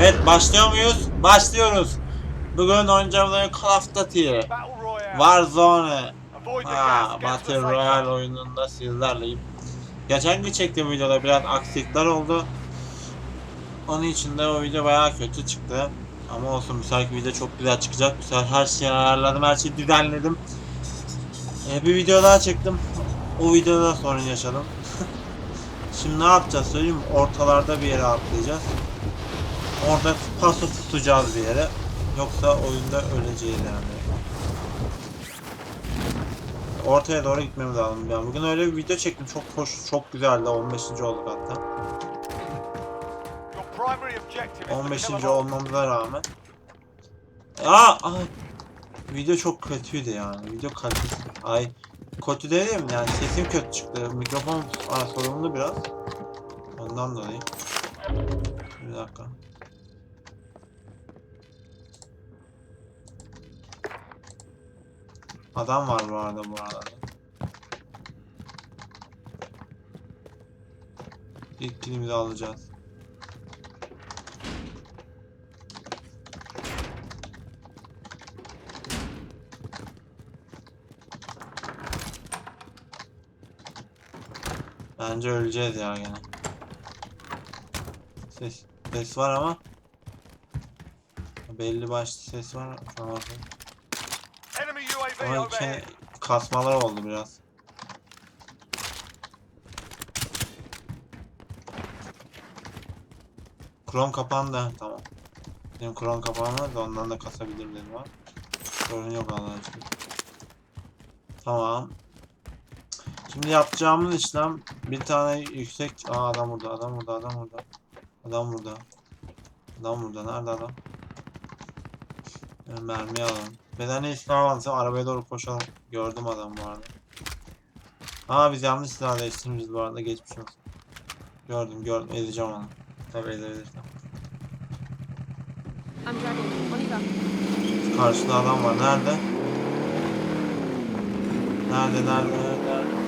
Evet başlıyor muyuz? Başlıyoruz. Bugün oynayacağımız Call of Duty. Warzone, ha, Battle Royale oyununda sizlerleyim. Geçen gün çektiğim videoda biraz aksilikler oldu. Onun için de o video bayağı kötü çıktı. Ama olsun bir sonraki video çok güzel çıkacak. Bu sefer her şeyi ayarladım, her şeyi düzenledim. Ee, bir video daha çektim. O videoda sorun yaşadım. Şimdi ne yapacağız söyleyeyim? Ortalarda bir yere atlayacağız. Orada paso tutacağız bir yere. Yoksa oyunda öleceğiz yani. Ortaya doğru gitmemiz lazım. Ben bugün öyle bir video çektim. Çok hoş, çok güzeldi. 15. olduk hatta. Your primary objective is to 15. kill them all. olmamıza rağmen. Aa, ay. Video çok kötüydü yani. Video kalitesi. Ay. Kötü dedim yani sesim kötü çıktı. Mikrofon aa, sorunlu biraz. Ondan dolayı. Bir dakika. Adam var bu arada bu arada. İlk kilimizi alacağız. Bence öleceğiz ya gene. Ses, ses var ama belli başlı ses var. Tamam. Ama overhead. şey, kasmalar oldu biraz. Krom kapandı. Tamam. Benim krom kapanmadı da ondan da kasabilirim dedim ha. Sorun yok Allah'a şükür. Tamam. Şimdi yapacağımız işlem bir tane yüksek... Aa adam burada, adam burada, adam burada. Adam burada. Adam burada. Nerede adam? Yani mermi alalım. Bedeni silah alalım. Arabaya doğru koşalım. Gördüm adam bu arada. Aa biz yanlış silah değiştirmişiz bu arada. Geçmiş olsun. Gördüm gördüm. Ezeceğim onu. Y va. Karşıda adam var. Nerede? Nerede, nerede, nerede?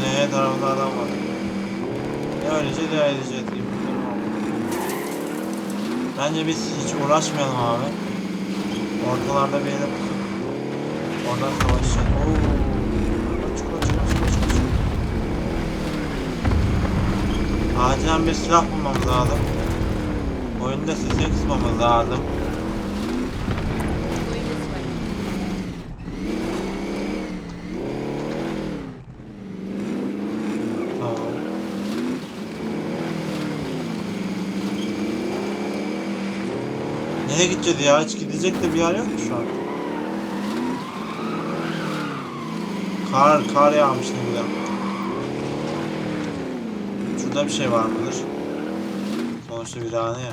Ne tarafında adam var? Ya öleceğiz ya edeceğiz gibi bir durum oldu. Bence biz hiç uğraşmayalım abi. Ortalarda bir yere pusup oradan savaşacağız. Oo. Kaç, kaç, kaç, kaç, kaç. Acilen bir silah bulmamız lazım. Oyunda sesini kısmamız lazım. Going this way. Tamam. Nereye gideceğiz ya? Hiç gidecek de bir yer yok mu şu an? Kar, kar yağmış ne güzel. Şurada bir şey var mıdır? Sonuçta bir tane ya.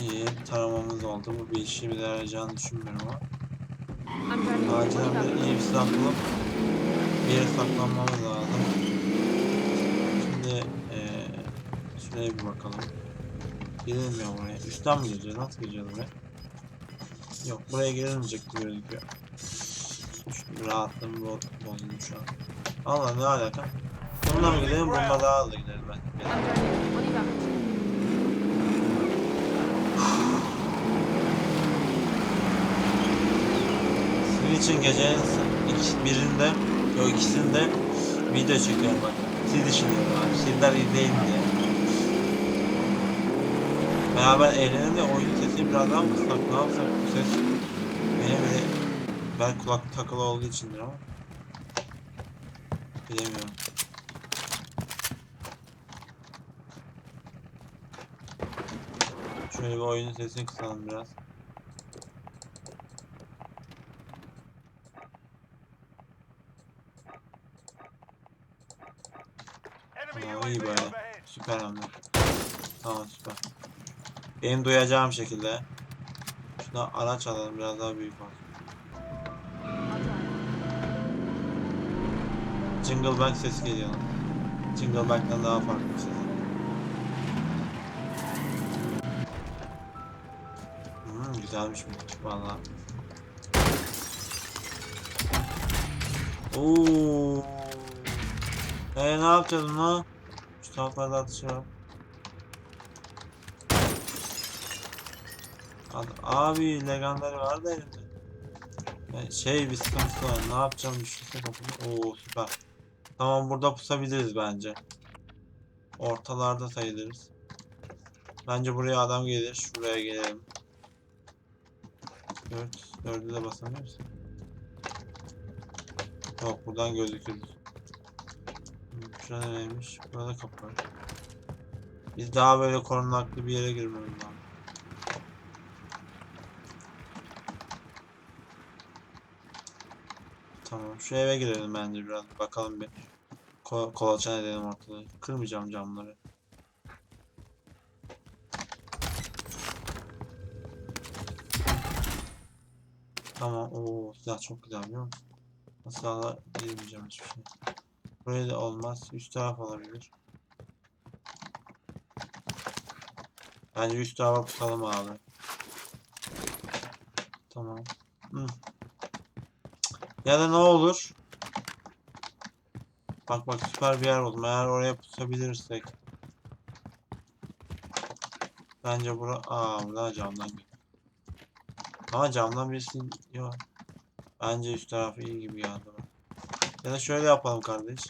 İyi, taramamız oldu. Bu bir işi bir yarayacağını düşünmüyorum ama. Acilen bir iyi bir silah bulup bir yere saklanmamız lazım. Şimdi eee şuraya bir bakalım. Girilmiyor buraya. Üstten mi gireceğiz? Nasıl gireceğiz buraya? Yok buraya girilmeyecek gibi gözüküyor. Şu rahatlığım bo- bozuldu şu an. Allah ne alaka? Bununla mı gidelim? Bununla daha hızlı gidelim ben. Sizin için gecenin birinde, yok ikisinde video çekiyorum bak. Siz düşünüyorum abi. Sizler izleyin diye. Beraber eğlenelim de oyun sesini biraz daha mı kıssak ne yapsak bu ses de ben kulak takılı olduğu içindir ama bilemiyorum. Şöyle bir oyunun sesini kısalım biraz. Tamam iyi overhead. Süper hamle. Tamam süper. Benim duyacağım şekilde. Şuna araç alalım biraz daha büyük drive. Jingle Bang sesi geliyor. Jingle Bang'dan daha farklı bir ses. Hmm, güzelmiş bu valla. Oo. Ee ne yapacağız bunu? Şu taraflarda atışı var. Ad- Abi legendary var da elimde. Ya şey bir sıkıntı var. Ne yapacağım düşünsene kapını. Oo süper. Tamam burada pusabiliriz bence. Ortalarda sayılırız. Bence buraya adam gelir. Şuraya gelelim. 4. 4'ü de basamıyor musun? Yok buradan gözükürüz. Hmm, Şurada neymiş? Burada kapı var. Biz daha böyle korunaklı bir yere girmemiz lazım. Tamam şu eve girelim bence biraz bakalım bir. Ko kolaçan edelim ortalığı. Kırmayacağım camları. Tamam o silah çok güzel biliyor musun? Silahla girmeyeceğim hiçbir şey. Buraya da olmaz. Üst taraf olabilir. Bence üst tarafa tutalım abi. Tamam. Hı. Ya da ne olur? Bak bak süper bir yer buldum. Eğer oraya pusabilirsek. Bence bura... Aa buradan camdan geliyor. Ama camdan birisi... Yok. Bence üst tarafı iyi gibi geldi. Ya da şöyle yapalım kardeş.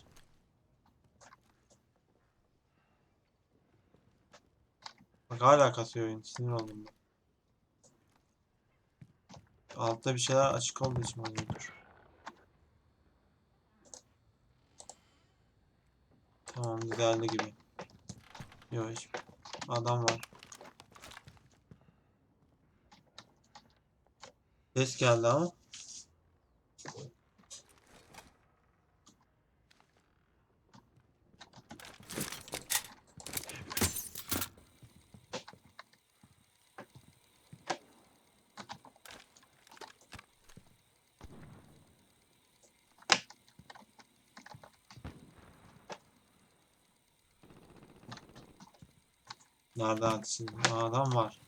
Bak hala kasıyor oyun. Sinir oldum ben. Altta bir şeyler açık olduğu için. Tamam güzeldi gibi. Yok. Adam var. Ses geldi ama. Ateşin? Aa, Adam var.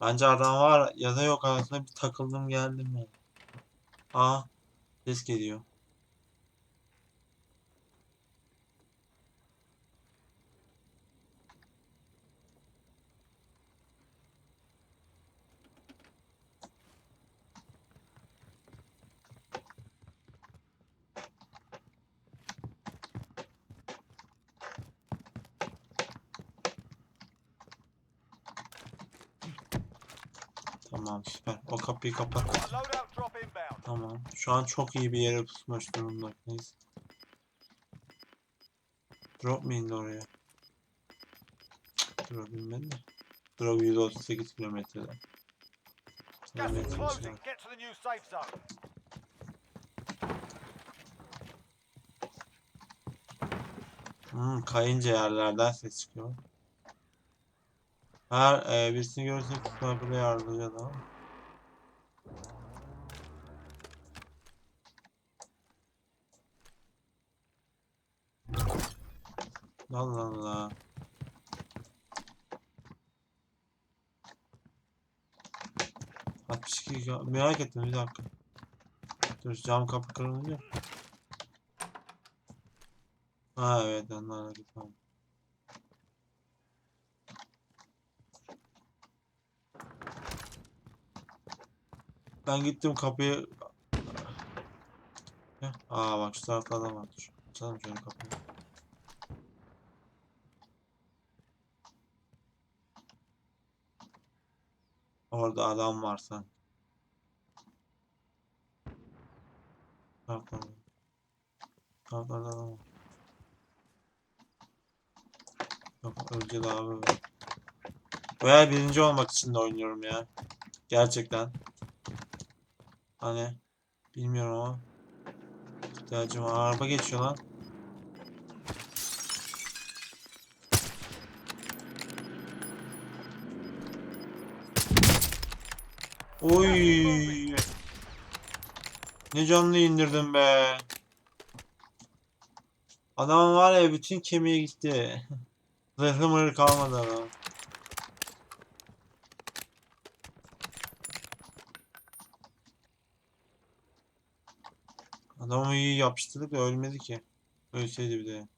Bence adam var ya da yok arasında bir takıldım geldim ya. Aa ses geliyor. Tamam süper. O kapıyı kapat. Tamam. Şu an çok iyi bir yere pusmuş durumdayız. Drop mu indi oraya? Drop inmedi de. Drop 138 kilometrede. Hmm, kayınca yerlerden ses çıkıyor. Her e, birisini görürsek sniper'la yardımcı da. Allah Allah. Altmış iki merak ettim bir dakika. Dur cam kapı kırılıyor. Ha evet anladım tamam. Ben gittim kapıyı. Heh, Aa bak şu tarafta adam var. Açalım şöyle kapıyı. Orada adam var sen. Taraflarda. Taraflarda adam var. Yok öleceğiz abi. Veya birinci olmak için de oynuyorum ya. Gerçekten. Hani bilmiyorum ama ihtiyacım var. Araba geçiyor lan. Oy. Ne canlı indirdim be. Adam var ya bütün kemiği gitti. Zırhı mırı kalmadı adam. Adamı iyi yapıştırdık da ölmedi ki. Ölseydi bir de.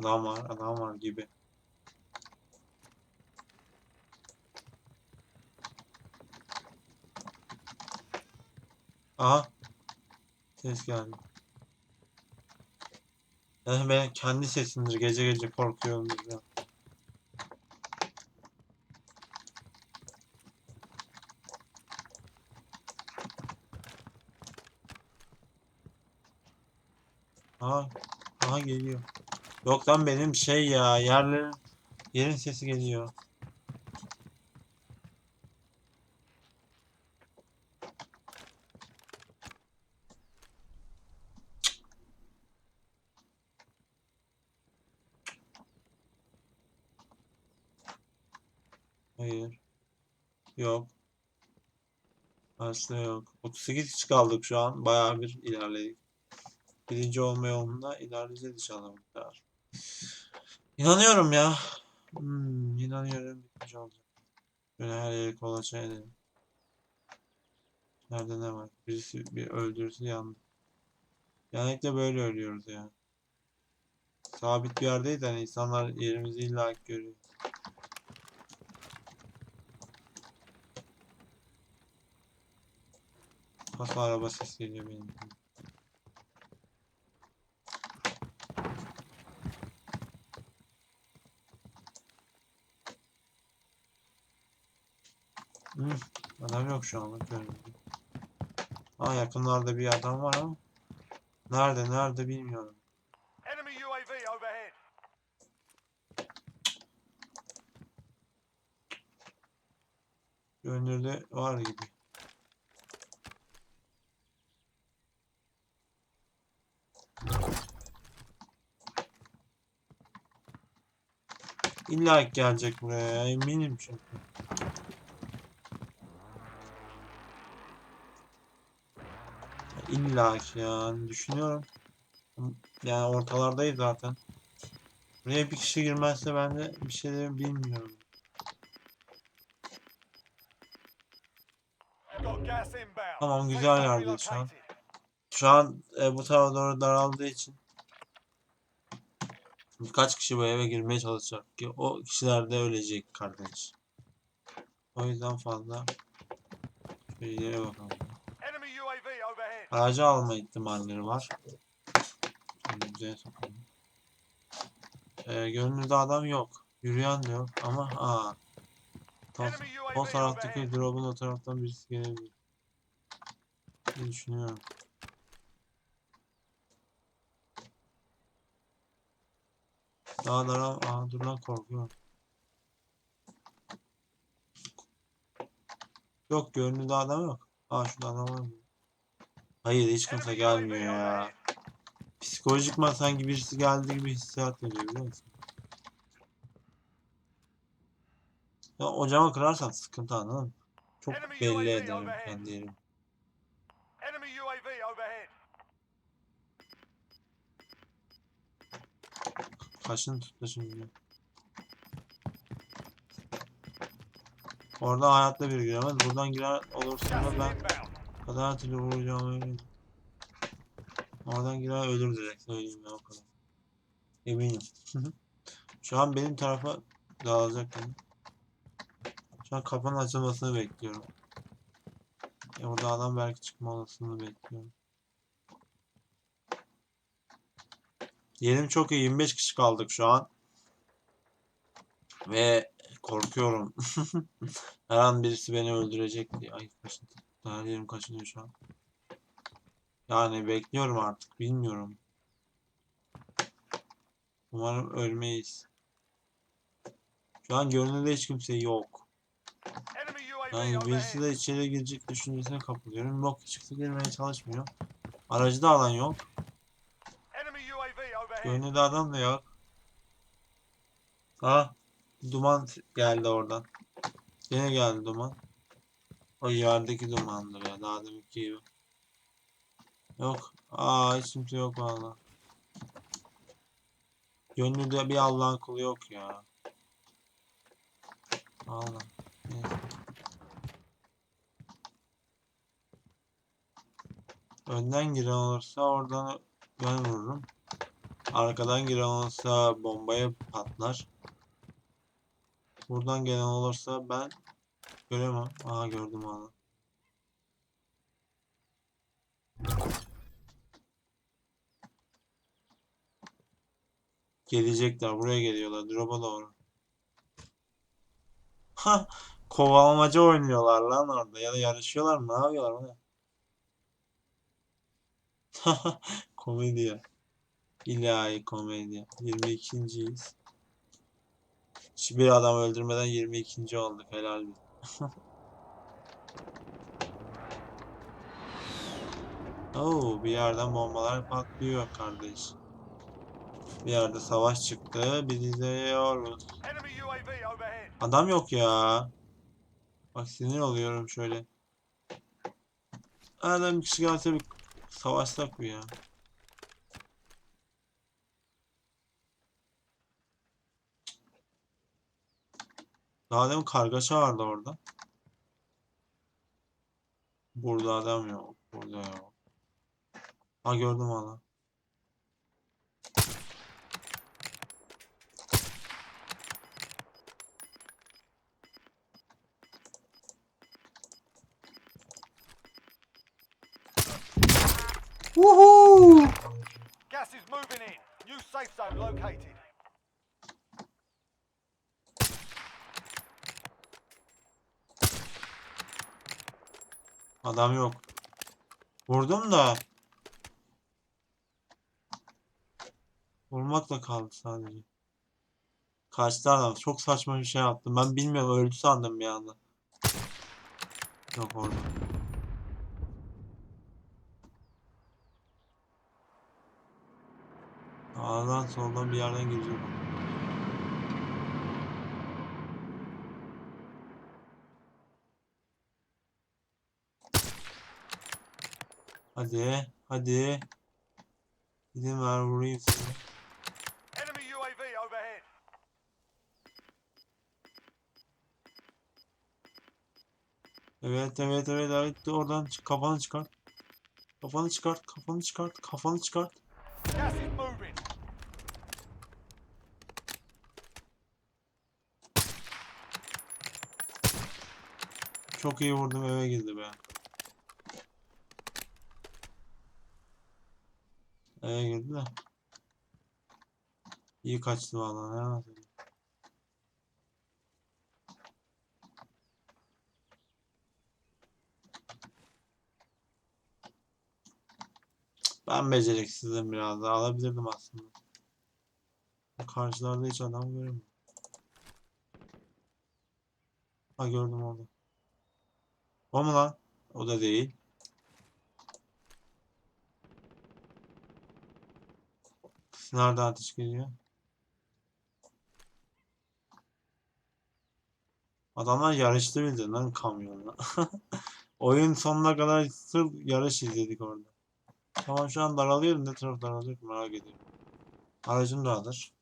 Adam var, adam var gibi. Aha. Ses geldi. Eh ben kendi sesimdir. Gece gece korkuyorumdur ya. Aha, aha geliyor. Yok lan benim şey ya yerlerin yerin sesi geliyor. Hayır. Yok. Asla yok. 38 kişi kaldık şu an. Bayağı bir ilerledik. Birinci olma yolunda ilerleyeceğiz inşallah. İnanıyorum ya. Hmm, inanıyorum. Birinci olacağım. Böyle her yeri kolaçan edelim. Nerede ne var? Birisi bir öldürürsü yandı. Genellikle böyle ölüyoruz ya. Sabit bir yerdeyiz yani insanlar yerimizi illa görüyor. Kasa araba sesi geliyor benim. Hı, adam yok şu an görüyorum. Aa yakınlarda bir adam var ama nerede nerede bilmiyorum. Enemy UAV overhead. Gönlünde var gibi. İlla gelecek buraya eminim çünkü. İlla ki yani düşünüyorum. Yani ortalardayız zaten. Buraya bir kişi girmezse ben de bir şey de bilmiyorum. Tamam, güzel yerdeyiz şu an. Şu an e, bu tarafa doğru daraldığı için birkaç kişi bu eve girmeye çalışacak ki o kişiler de ölecek kardeş. O yüzden fazla şöyle bakalım. Aracı alma ihtimalleri var. Şimdi güzel sokalım. E, görünürde adam yok. Yürüyen de yok ama aa. Tam, o taraftaki drop'un o taraftan birisi gelebilir. diye düşünüyorum. Daha da aa dur lan korkuyorum. Yok görünürde adam yok. Aa şurada adam var mı? Hayır hiç kimse gelmiyor ya. Psikolojikman sanki birisi geldi gibi hissiyat veriyor biliyor musun? Ya o camı kırarsan sıkıntı anladın mı? Çok belli ederim kendi yerimi. Kaşını tuttu şimdi. Orada hayatta biri giremez. Buradan girer olursa ben. Kadar türlü vuracağım eminim. Oradan girer ölür direkt söyleyeyim ya o kadar. Eminim. Şu an benim tarafa dağılacak yani. Şu an kapının açılmasını bekliyorum. Ya orada adam belki çıkma olasılığını bekliyorum. Yerim çok iyi. 25 kişi kaldık şu an. Ve korkuyorum. Her an birisi beni öldürecek diye. Ay kaşıntı. Her yerim kaşınıyor şu an. Yani bekliyorum artık. Bilmiyorum. Umarım ölmeyiz. Şu an görünürde hiç kimse yok. Yani birisi de içeri girecek düşüncesine kapılıyorum. Yok çıktı girmeye çalışmıyor. Aracı da alan yok. Görünürde adam da yok. Ha, duman geldi oradan. Yine geldi duman. O yerdeki dumandır ya. Daha deminki gibi. Yok. Aa hiç kimse yok valla. Gönlünde bir Allah'ın kulu yok ya. Neyse. Önden giren olursa oradan ben vururum. Arkadan giren olursa bombaya patlar. Buradan gelen olursa ben göremem. Aha gördüm valla. Gelecekler. Buraya geliyorlar. Drop'a doğru. Ha, kovalamaca oynuyorlar lan orada. Ya da yarışıyorlar mı? Ne yapıyorlar? Ne? Komedya. İlahi komedya. 22.yiz. Hiçbir adam öldürmeden 22. olduk. Helal bir. Oo, bir yerden bombalar patlıyor kardeş. Bir yerde savaş çıktı. Biz izliyoruz. Adam yok ya. Bak sinir oluyorum şöyle. Adam bir kişi gelse bir savaşsak mı ya? Daha demin kargaşa vardı orada. Burada adam yok. Burada yok. Ha gördüm valla. Woohoo! Gas is moving in. New safe zone located. Adam yok. Vurdum da. Vurmakla kaldı sadece. Kaçtı adam. Çok saçma bir şey yaptım. Ben bilmiyorum öldü sandım bir anda. Yok orada. Sağdan soldan bir yerden girecek. Hadi, hadi. Gidin ver vurayım seni. Enemy UAV overhead. Evet, evet, evet, evet. Oradan çık, kafanı çıkart. Kafanı çıkart, kafanı çıkart, kafanı çıkart. Çok iyi vurdum eve girdi be. Eve girdi de. İyi kaçtı vallahi. Ne? Ben beceriksizim biraz daha alabilirdim aslında. Karşılarda hiç adam göremiyorum. Ha gördüm orada. O mu lan? O da değil. Nereden ateş geliyor? Adamlar yarıştı bildin lan kamyonla. Oyun sonuna kadar sırf yarış izledik orada. Tamam şu an daralıyorum. Ne taraf daralıyor merak ediyorum. Aracım da. Cık,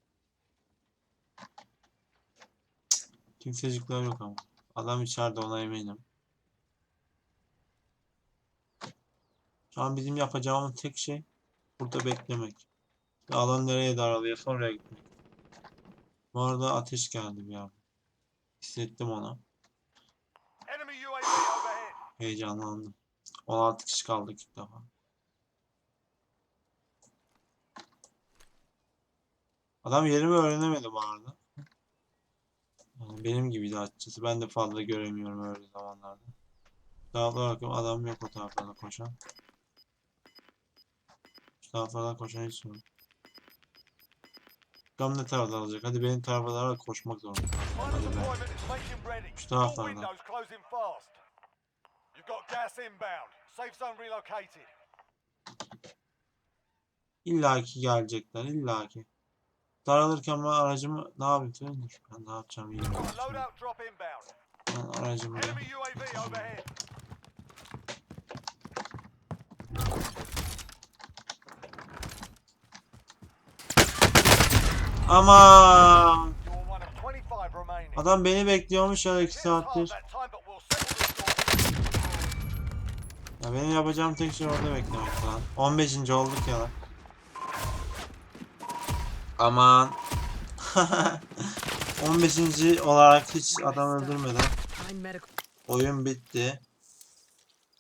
Kimsecikler yok ama. Adam içeride ona eminim. Şu an bizim yapacağımız tek şey burada beklemek. Alan nereye daralıyor oraya gitmek. Bu arada ateş geldi bir an. Hissettim onu. Heyecanlandım. 16 kişi kaldık ilk defa. Adam yerimi öğrenemedi bu arada. Benim gibiydi açıkçası. Ben de fazla göremiyorum öyle zamanlarda. Taraflara bakıyorum adam yok o taraflardan koşan. Şu taraflardan koşan hiç yok. Bakalım ne taraftan alacak. Hadi benim taraflara koşmak zorunda. Hadi be. deployment is making ready. Şu taraflardan. İlla ki gelecekler illa ki. Daralırken ben aracımı ne yapayım mi? Ben ne yapacağım bilmiyorum. Ben aracımı remaining. Adam beni bekliyormuş ya 2 It's hard saattir. Ya benim yapacağım tek şey orada beklemek lan. 15. olduk ya lan. Aman. 15. olarak hiç adam öldürmeden oyun bitti.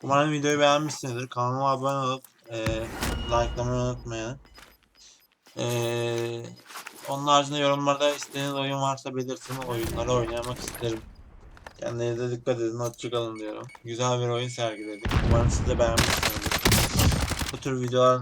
Umarım videoyu beğenmişsinizdir. Kanalıma abone olup eee likelamayı unutmayın. Eee onun haricinde yorumlarda istediğiniz oyun varsa belirtin. Oyunları oynamak isterim. Kendinize dikkat edin. Hoşçakalın diyorum. Güzel bir oyun sergiledik. Umarım siz de beğenmişsinizdir. Bu tür videolar